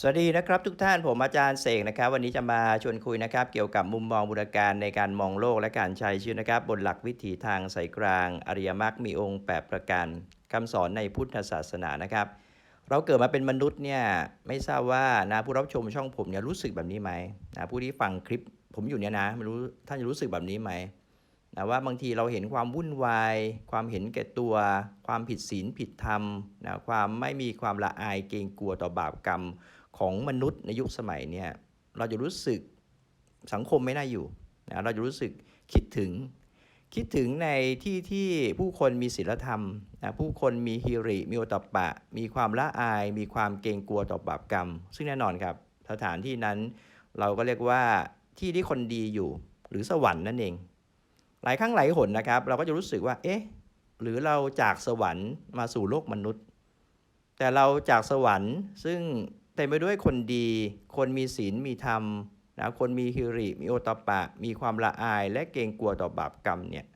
สวัสดีนะครับทุกท่านผมอาจารย์เสกนะครับ วันนี้จะมาชวนคุยนะครับ เกี่ยวกับมุมมองบูรการในการมองโลกและการใช้ชีวิตนะครับ บนหลักวิถีทางสายกลาง อริยมรรคมีองค์8ประการคำสอนในพุทธศาสนานะครับ เราเกิดมาเป็นมนุษย์เนี่ยไม่ทราบว่านะผู้รับชมช่องผมเนี่ยรู้สึกแบบนี้ไหมนะผู้ที่ฟังคลิปผมอยู่เนี่ยนะไม่รู้ท่านจะรู้สึกแบบนี้ไหมนะว่าบางทีเราเห็นความวุ่นวาย ความเห็นแก่ตัว ความผิดศีลผิดธรรมนะความไม่มีความละอายเกรงกลัวต่อบาปกรรม ของมนุษย์ในยุคสมัยเนี่ยเราจะรู้สึกสังคมไม่น่าอยู่นะเราจะรู้สึกคิดถึง คิดถึงในที่ที่ผู้คนมีศีลธรรมนะผู้คนมีฮิริ มีโอตตปปะ มีความละอาย มีความเกรงกลัวต่อบาปกรรม ซึ่งแน่นอนครับ สถานที่นั้นเราก็เรียกว่าที่ที่คนดีอยู่หรือสวรรค์นั่นเอง หลายครั้งหลายหนนะครับ เราก็จะรู้สึกว่า เอ๊ะ หรือเราจากสวรรค์มาสู่โลกมนุษย์ แต่เราจากสวรรค์ซึ่ง เต็มไปด้วยคนดี คนมีศีลมีธรรมนะคนมีฮิริ มีโอตปะ มีความละอายและเกรงกลัวต่อบาปกรรมเนี่ย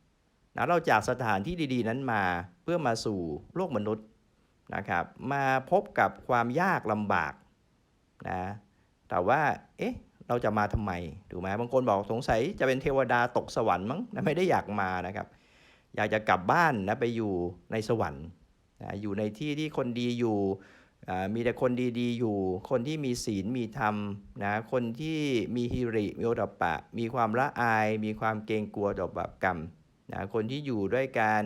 นะเราจากสถานที่ดีๆ นั้นมาเพื่อมาสู่โลกมนุษย์นะครับ มาพบกับความยากลำบากนะแต่ว่าเอ๊ะเราจะมาทำไมถูกไหมบางคนบอกสงสัยจะเป็นเทวดาตกสวรรค์มั้งนะไม่ได้อยากมานะครับ อยากจะกลับบ้านนะไปอยู่ในสวรรค์นะอยู่ในที่ที่คนดีอยู่ มีแต่คนดีๆ อยู่ คนที่มีศีลมีธรรมนะ คนที่มีฮิริ มีโอตปะ มีความละอาย มีความเกรงกลัวต่อบาปกรรมนะ คนที่อยู่ด้วยการ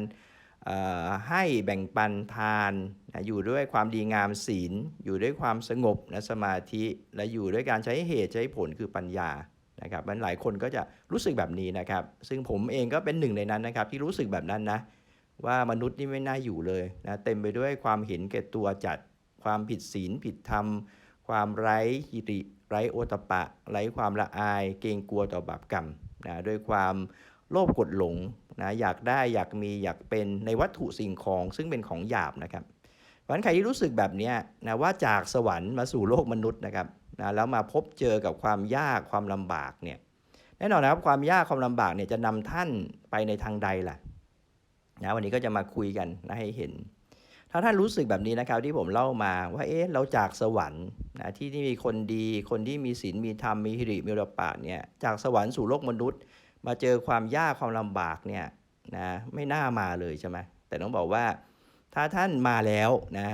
อ่อให้แบ่งปันทานนะอยู่ด้วยความดีงามศีล อยู่ด้วยความสงบนะสมาธิ และอยู่ด้วยการใช้เหตุใช้ผลคือปัญญา นะครับมันหลายคนก็จะรู้สึกแบบนี้นะครับ ซึ่งผมเองก็เป็นหนึ่งในนั้นนะครับที่รู้สึกแบบนั้นนะ ว่ามนุษย์นี่ไม่น่าอยู่เลยนะ เต็มไปด้วยความเห็นแก่ตัวจัด ความผิดศีลผิดธรรม ความไร้หิริไร้โอตปะ ไร้ความละอาย เกรงกลัวต่อบาปกรรมนะด้วยความโลภกดหลงนะอยากได้อยากมีอยากเป็นในวัตถุสิ่งของซึ่งเป็นของหยาบนะครับเพราะฉะนั้นใครที่รู้สึกแบบนี้นะว่าจากสวรรค์มาสู่โลกมนุษย์นะครับนะแล้วมาพบเจอกับความยากความลำบากเนี่ยแน่นอนนะครับความยากความลำบากเนี่ยจะนำท่านไปในทางใดล่ะนะวันนี้ก็จะมาคุยกันนะให้เห็น ถ้าท่านรู้สึกแบบนี้นะครับที่ผมเล่ามาว่าเอ๊ะเราจากสวรรค์นะที่ที่มีคนดี คนที่มีศีลมีธรรมมีหิริมีโอตตปปะเนี่ยจากสวรรค์สู่โลกมนุษย์ มาเจอความยากความลำบากเนี่ยนะไม่น่ามาเลยใช่ไหมแต่ต้องบอกว่าถ้าท่านมาแล้วนะ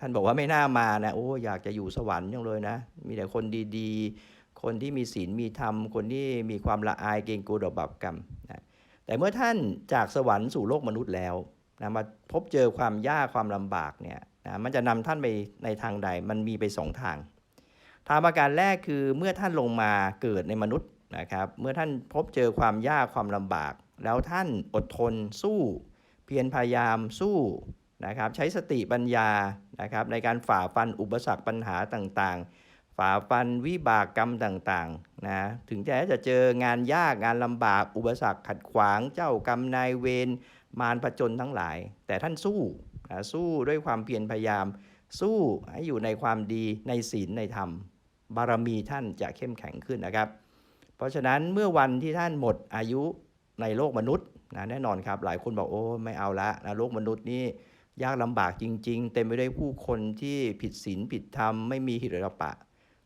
ท่านบอกว่าไม่น่ามานะโอ้อยากจะอยู่สวรรค์จังเลยนะ มีแต่คนดีๆ คนที่มีศีลมีธรรม คนที่มีความละอายเกรงกลัวต่อบาปกรรมนะแต่เมื่อท่านจากสวรรค์สู่โลกมนุษย์แล้ว นะมาพบเจอความยากความลำบากเนี่ยนะมันจะนำท่านไปในทางใดมันมีไปสองทาง ทางประการแรกคือเมื่อท่านลงมาเกิดในมนุษย์นะครับเมื่อท่านพบเจอความยากความลำบาก แล้วท่านอดทนสู้ เพียรพยายามสู้นะครับใช้สติปัญญานะครับในการฝ่าฟันอุปสรรคปัญหาต่างๆ ฝ่าฟันวิบากกรรมต่างๆนะถึงแม้จะเจองานยากงานลำบากอุปสรรคขัดขวางเจ้ากรรมนายเวรมารผจญทั้งหลาย แต่ท่านสู้นะสู้ด้วยความเพียรพยายาม สู้ให้อยู่ในความดีในศีลในธรรม บารมีท่านจะเข้มแข็งขึ้นนะครับ เพราะฉะนั้นเมื่อวันที่ท่านหมดอายุในโลกมนุษย์นะแน่นอนครับ หลายคนบอกโอ้ไม่เอาละนะโลกมนุษย์นี่ยากลำบากจริง ๆ เต็มไปด้วยผู้คนที่ผิดศีลผิดธรรมไม่มีหิริโอตตปปะ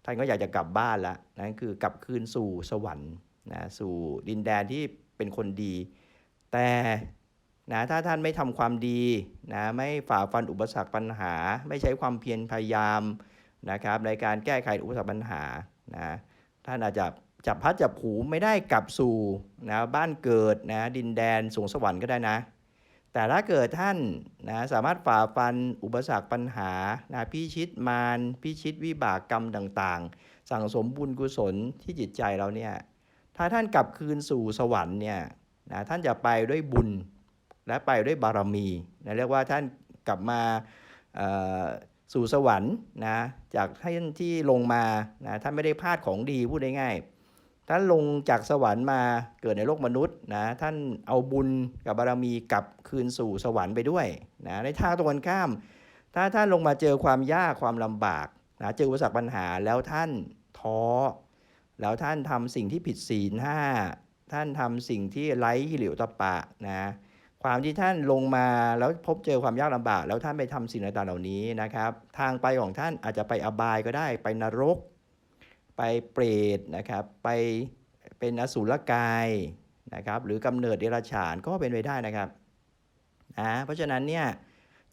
ท่านก็อยากจะกลับบ้านละนั่นคือกลับคืนสู่สวรรค์นะสู่ดินแดนที่เป็นคนดี แต่นะถ้าท่านไม่ทำความดีนะไม่ฝ่าฟันอุปสรรคปัญหา ไม่ใช้ความเพียรพยายามนะครับในการแก้ไขอุปสรรคปัญหานะท่านอาจจะจับพัดจับผูไม่ได้กลับสู่นะบ้านเกิดนะดินแดนสูงสวรรค์ก็ได้นะ แต่ถ้าเกิดท่านนะสามารถฝ่าฟันอุปสรรคปัญหานะพิชิตมารพิชิตวิบากกรรมต่างๆ สั่งสมบุญกุศลที่จิตใจเราเนี่ยถ้าท่านกลับคืนสู่สวรรค์เนี่ยนะท่านจะไปด้วยบุญและไปด้วยบารมีนะเรียกว่าท่านกลับมาเอ่อสู่สวรรค์นะจากท่านที่ลงมานะท่านไม่ได้พลาดของดีพูดง่ายๆ ท่านลงจากสวรรค์มาเกิดในโลกมนุษย์นะท่านเอาบุญกับบารมีกลับคืนสู่สวรรค์ไปด้วยนะในทางตรงกันข้าม ถ้าท่านลงมาเจอความยากความลำบากนะเจออุปสรรคปัญหาแล้วท่านท้อ แล้วท่านทำสิ่งที่ผิดศีลห้าท่านทำสิ่งที่ไร้หิริโอตตปะนะความที่ท่านลงมาแล้วพบเจอความยากลำบาก แล้วท่านไปทำสิ่งต่างๆเหล่านี้นะครับ ทางไปของท่านอาจจะไปอบายก็ได้ไปนรก ไปเปรตนะครับ ไปเป็นอสุรกายนะครับ หรือกำเนิดเดรัจฉานก็เป็นไปได้นะครับนะเพราะฉะนั้นเนี่ย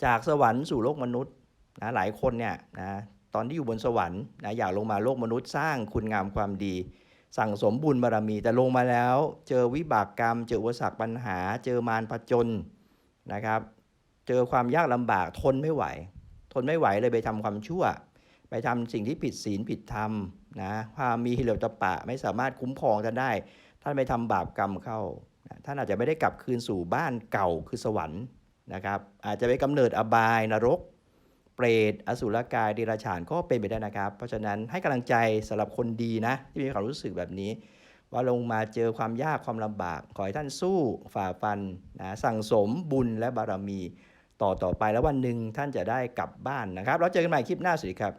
จากสวรรค์สู่โลกมนุษย์นะหลายคนเนี่ยนะตอนที่อยู่บนสวรรค์นะอยากลงมาโลกมนุษย์สร้างคุณงามความดี สั่งสมบุญบารรมีแต่ลงมาแล้ว เจอวิบากกรรม เจออุปสรรคปัญหา เจอมารผจญนะครับ เจอความยากลำบากทนไม่ไหว ทนไม่ไหวเลยไปทำความชั่ว ไปทำสิ่งที่ผิดศีลผิดธรรมนะความมีฮิเลตปะไม่สามารถคุ้มครองท่านได้ ท่านไปทำบาปกรรมเข้า ท่านอาจจะไม่ได้กลับคืนสู่บ้านเก่าคือสวรรค์นะครับ อาจจะไปกำเนิดอบายนรก เปรตอสุรกายเดรัจฉานก็เป็นไปได้นะครับ เพราะฉะนั้นให้กำลังใจสำหรับคนดีนะ ที่มีความรู้สึกแบบนี้ ว่าลงมาเจอความยากความลำบาก ขอให้ท่านสู้ฝ่าฟันนะสั่งสมบุญและบารมีต่อต่อไปแล้ววันหนึ่งท่านจะได้กลับบ้านนะครับแล้วเจอกันใหม่คลิปหน้าสวัสดีครับ